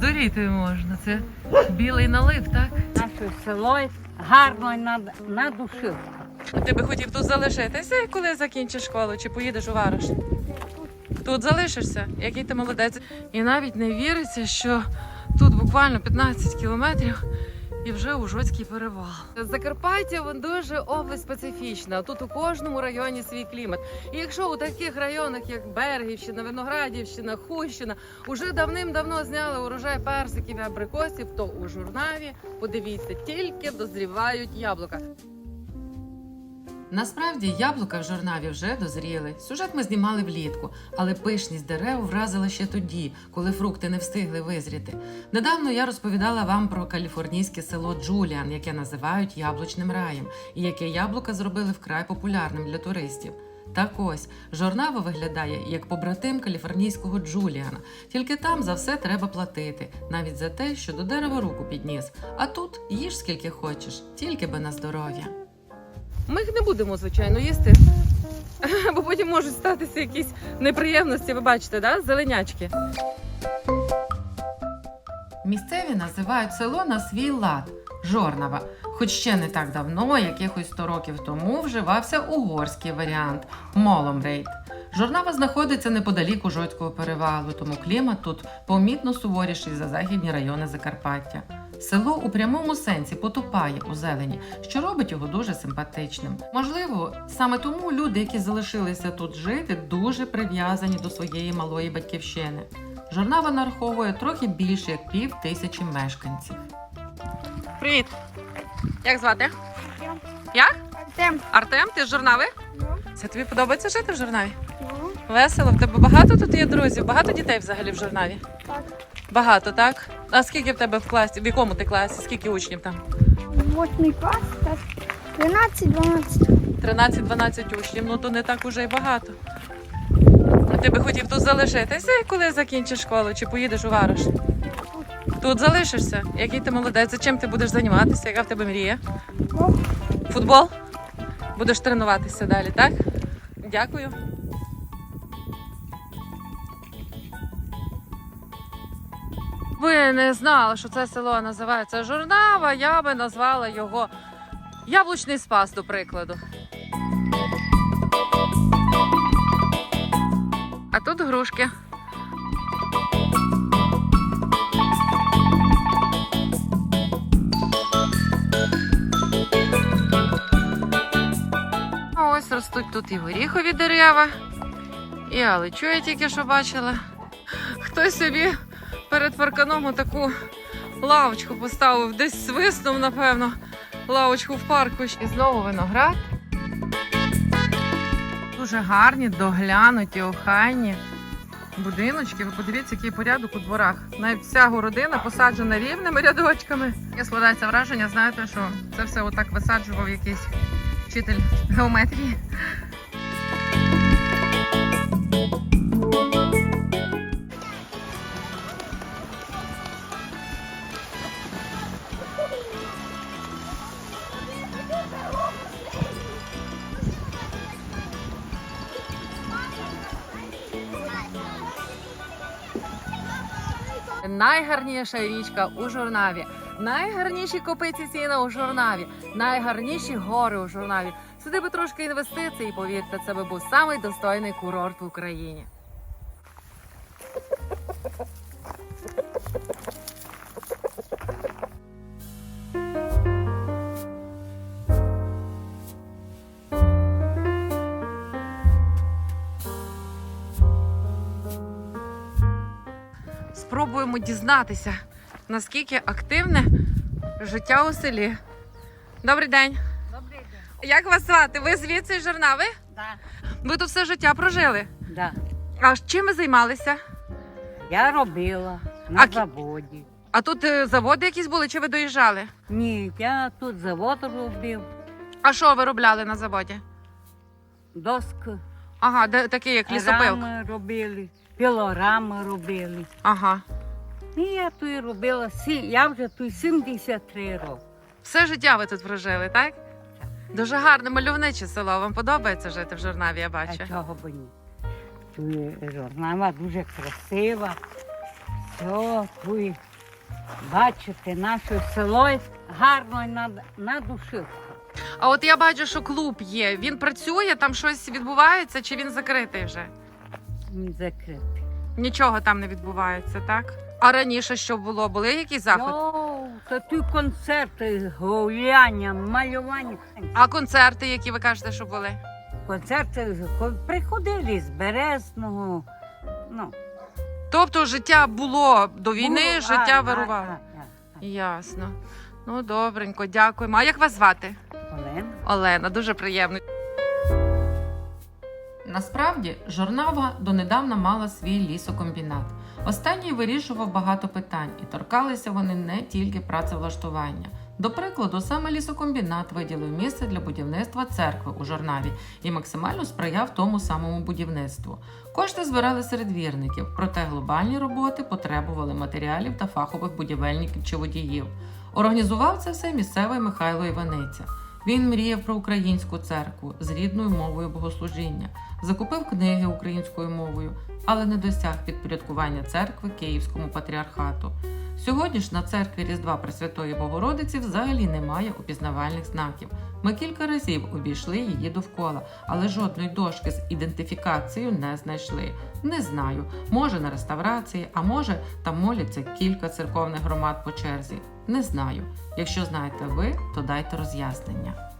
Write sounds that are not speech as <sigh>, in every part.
Здуріти можна. Це білий налив, так? Наше село гарно над- надушив. А ти би хотів тут залишитися, коли закінчиш школу, чи поїдеш у вариш? Тут залишишся, який ти молодець. І навіть не віриться, що тут буквально 15 кілометрів і вже Ужоцький перевал. Закарпаття вон дуже область специфічна. Тут у кожному районі свій клімат. І якщо у таких районах, як Бергівщина, Виноградівщина, Хущина, уже давним-давно зняли урожай персиків і абрикосів, то у журнаві подивіться, тільки дозрівають яблука. Насправді яблука в журнаві вже дозріли. Сюжет ми знімали влітку, але пишність дерев вразила ще тоді, коли фрукти не встигли визріти. Недавно я розповідала вам про каліфорнійське село Джуліан, яке називають яблучним раєм, і яке яблука зробили вкрай популярним для туристів. Так ось жорнава виглядає як побратим каліфорнійського Джуліана, тільки там за все треба платити, навіть за те, що до дерева руку підніс. А тут їж скільки хочеш, тільки би на здоров'я. Ми їх не будемо, звичайно, їсти. <laughs> Бо потім можуть статися якісь неприємності, ви бачите, да? зеленячки. Місцеві називають село на свій лад Жорнава. Хоч ще не так давно, якихось 100 років тому, вживався угорський варіант Моломрейд. Жорнава знаходиться неподалік Ужоцького перевалу, тому клімат тут помітно суворіший за західні райони Закарпаття. Село у прямому сенсі потопає у зелені, що робить його дуже симпатичним. Можливо, саме тому люди, які залишилися тут жити, дуже прив'язані до своєї малої батьківщини. Жорнава нараховує трохи більше як пів тисячі мешканців. Привіт! Як звати? Як? Артем. Артем, ти з журнави? Ну, Це тобі подобається жити в журнаві? Весело, в тебе багато тут є друзів, багато дітей взагалі в журнаві? так. Багато, так? А скільки в тебе в класі? В якому ти класі? Скільки учнів там? Восьмий клас, так. 13-12. 13-12 учнів, ну то не так уже й багато. А ти би хотів тут залишитися, коли закінчиш школу, чи поїдеш у Вараш? Тут залишишся. Який ти молодець, за чим ти будеш займатися? Яка в тебе мрія? Футбол? Будеш тренуватися далі, так? Дякую. Ви не знали, що це село називається Журнава, я би назвала його Яблучний спас, до прикладу. А тут грушки. Ось ростуть тут і горіхові дерева, і алечу я тільки що бачила. Хтось собі перед парканом таку лавочку поставив, десь свиснув, напевно, лавочку в парку. І знову виноград. Дуже гарні, доглянуті, охайні будиночки. Ви подивіться, який порядок у дворах. Навіть вся городина посаджена рівними рядочками. І складається враження, знаєте, що це все отак висаджував якийсь вчитель геометрії. Найгарніша річка у журнаві, найгарніші копиці сіна у журнаві, найгарніші гори у журнаві. Сюди би трошки інвестицій, повірте, це би був самий достойний курорт в Україні. Спробуємо дізнатися, наскільки активне життя у селі. Добрий день. Добрий день. Як вас звати? Ви звідси з Журнави? Да. Ви тут все життя прожили. Да. А чим ви займалися? Я робила на А заводі. А тут е, заводи якісь були, чи ви доїжджали? Ні, я тут завод робив, А що ви робляли на заводі? доски, Ага, де такий як лісопилка. рами робили, пілорами робили. Ага. І я тут робила, сі- я вже тут 73 роки. Все життя ви тут прожили, так? Дуже гарне мальовниче село. Вам подобається жити в журнаві, я бачу. А чого б ні? Тут журнала дуже красива. Все, тут бачите, наше село гарно на, на душівку. А от я бачу, що клуб є. Він працює, там щось відбувається, чи він закритий вже? Він закритий. Нічого там не відбувається, так? А раніше що було? Були якісь заходи? О, то ті концерти, гуляння, малювання. А концерти, які ви кажете, що були? Концерти приходили з Березного. Ну, Тобто життя було до війни, було, життя а, вирувало. а, а, а. Ясно. Ну, добренько, дякуємо. А як вас звати? Олена. Олена, дуже приємно. Насправді, Жорнава донедавна мала свій лісокомбінат. Останній вирішував багато питань, і торкалися вони не тільки працевлаштування. До прикладу, саме лісокомбінат виділив місце для будівництва церкви у Жорнаві і максимально сприяв тому самому будівництву. Кошти збирали серед вірників, проте глобальні роботи потребували матеріалів та фахових будівельників чи водіїв. Організував це все місцевий Михайло Іваниця. Він мріяв про українську церкву з рідною мовою богослужіння, закупив книги українською мовою, але не досяг підпорядкування церкви Київському патріархату. Сьогодні ж на церкві Різдва Пресвятої Богородиці взагалі немає упізнавальних знаків. Ми кілька разів обійшли її довкола, але жодної дошки з ідентифікацією не знайшли. Не знаю, може на реставрації, а може там моляться кілька церковних громад по черзі. Не знаю. Якщо знаєте ви, то дайте роз'яснення.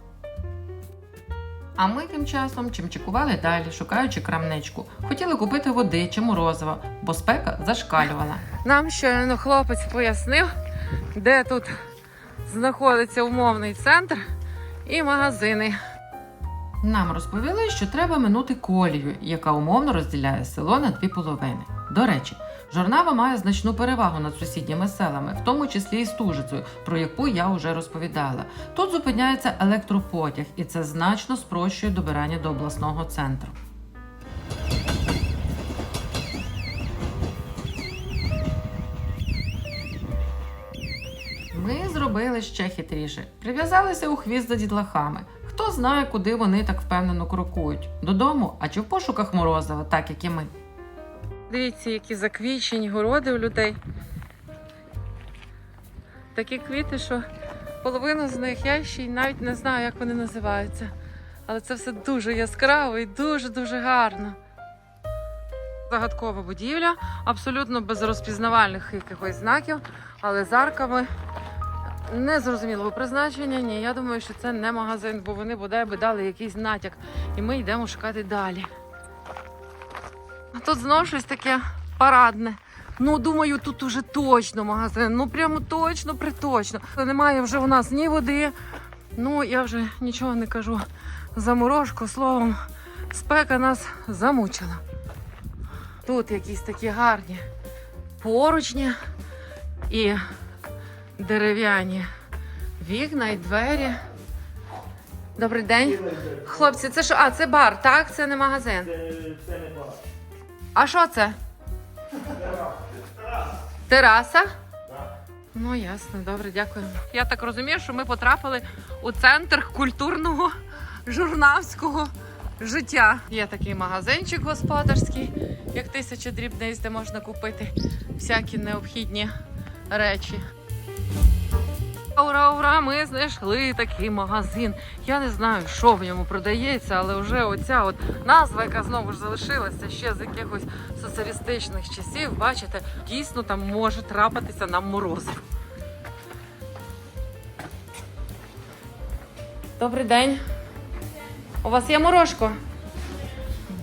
А ми тим часом чимчикували далі, шукаючи крамничку. Хотіли купити води чи морозива, бо спека зашкалювала. Нам щойно хлопець пояснив, де тут знаходиться умовний центр і магазини. Нам розповіли, що треба минути колію, яка умовно розділяє село на дві половини. До речі, Жорнава має значну перевагу над сусідніми селами, в тому числі і Стужицею, про яку я вже розповідала. Тут зупиняється електропотяг, і це значно спрощує добирання до обласного центру. Ще хитріше. Прив'язалися у хвіст за дітлахами. Хто знає, куди вони так впевнено крокують? Додому, а чи в пошуках морозива, так як і ми. Дивіться, які заквічені городи у людей. Такі квіти, що половину з них я ще й навіть не знаю, як вони називаються. Але це все дуже яскраво і дуже-дуже гарно. Загадкова будівля, абсолютно без розпізнавальних якихось знаків, але з арками незрозумілого призначення. Ні, я думаю, що це не магазин, бо вони бодай би дали якийсь натяк, і ми йдемо шукати далі. А тут знову щось таке парадне. Ну, думаю, тут уже точно магазин. Ну прямо точно, приточно. Немає вже у нас ні води. Ну, я вже нічого не кажу. Заморожку, словом, спека нас замучила. Тут якісь такі гарні поручні і дерев'яні вікна і двері. Добрий день. Хлопці, це що? А, це бар, так? Це не магазин. Це не багато. А що це? Тераса? Ну, ясно, добре, дякую. Я так розумію, що ми потрапили у центр культурного журнавського життя. Є такий магазинчик господарський, як тисяча дрібниць, де можна купити всякі необхідні речі. Ура, ура! Ми знайшли такий магазин. Я не знаю, що в ньому продається, але вже оця от назва, яка знову ж залишилася ще з якихось соціалістичних часів, бачите, дійсно там може трапитися нам морозив. Добрий день. У вас є морожко?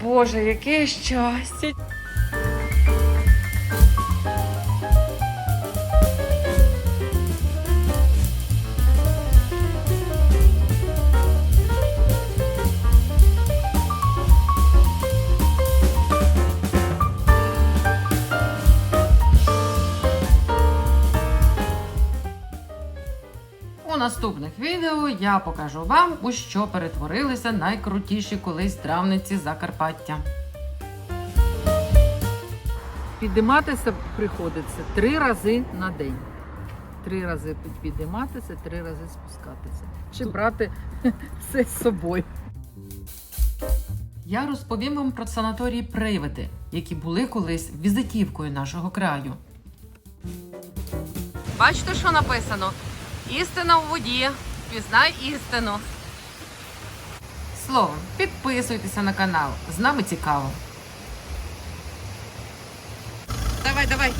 Боже, яке щастя! Наступних відео я покажу вам, у що перетворилися найкрутіші колись травниці Закарпаття. Підійматися приходиться три рази на день. Три рази підійматися, три рази спускатися. Чи брати <laughs> все з собою. Я розповім вам про санаторії Привиди, які були колись візитівкою нашого краю. Бачите, що написано? Істина в воді. Пізнай істину. Словом, підписуйтеся на канал. З нами цікаво. Давай, давай.